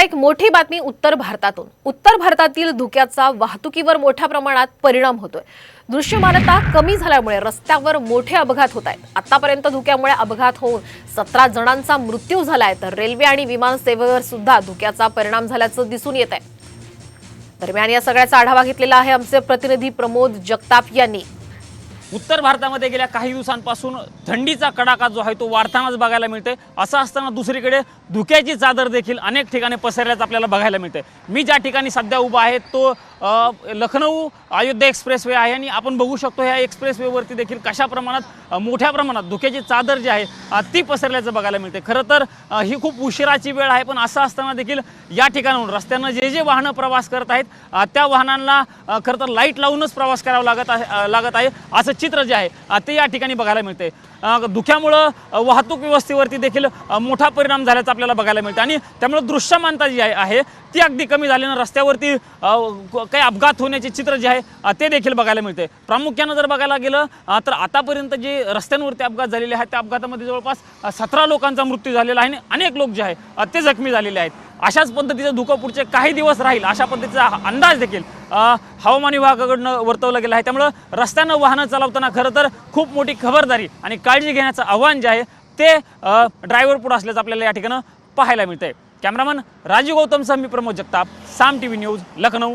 आता एक मोठी बातमी उत्तर भारतातून. उत्तर भारतातील धुक्याचा वाहतुकीवर मोठ्या प्रमाणात परिणाम होतोय. दृश्यमानता कमी झाल्यामुळे रस्त्यावर मोठे अपघात होत आहेत. आतापर्यंत धुक्यामुळे अपघात होऊन सतरा जणांचा मृत्यू झालाय तर रेल्वे आणि विमान सेवेवर सुद्धा धुक्याचा परिणाम झाल्याचं दिसून येत आहे दरम्यान या सगळ्याचा आढावा घेतलेला आहे आमचे प्रतिनिधी प्रमोद जगताप यांनी. उत्तर भारतामध्ये गेल्या काही दिवसांपासून थंडीचा कडाका जो आहे तो वाढतानाच बघायला मिळते असं असताना दुसरीकडे धुक्याची चादर देखील अनेक ठिकाणी पसरल्याचं आपल्याला बघायला मिळते मी ज्या ठिकाणी सध्या उभा आहे तो लखनऊ लखनौ अयोध्या एक्सप्रेसवे आहे आणि आपण बघू शकतो ह्या एक्सप्रेसवेवरती देखील कशा प्रमाणात मोठ्या प्रमाणात धुक्याची चादर जी आहे ती पसरल्याचं बघायला मिळते खरं तर ही खूप उशिराची वेळ आहे पण असं असताना देखील या ठिकाणाहून रस्त्यानं जे जे वाहनं प्रवास करत आहेत त्या वाहनांना खरं तर लाइट लावूनच प्रवास करावा लागत आहे लागत आहे. असं चित्र जे आहे ते या ठिकाणी बघायला मिळते. धुक्यामुळं वाहतूक व्यवस्थेवरती देखील मोठा परिणाम झाल्याचा आपल्याला बघायला मिळतं. आणि त्यामुळे दृश्यमानता जी आहे ती अगदी कमी झाल्यानं रस्त्यावरती काही अपघात होण्याचे चित्र जे आहे ते देखील बघायला मिळते. प्रामुख्यानं जर बघायला गेलं तर आतापर्यंत जे रस्त्यांवरती अपघात झालेले आहेत त्या अपघातामध्ये जवळपास सतरा लोकांचा मृत्यू झालेला आहे आणि अनेक लोक जे आहे ते जखमी झालेले आहेत. अशाच पद्धतीचं धुकं पुढचे काही दिवस राहील अशा पद्धतीचा अंदाज देखील हवामान विभागाकडनं वर्तवलं गेलं आहे. त्यामुळं रस्त्यानं वाहनं चालवताना खरं तर खूप मोठी खबरदारी आणि काळजी घेण्याचं आव्हान जे आहे ते ड्रायव्हर पुढं असल्याचं आपल्याला या ठिकाणं पाहायला मिळतंय. कॅमेरामन राजीव गौतमसह मी Pramod Jagtap Saam T V news Lucknow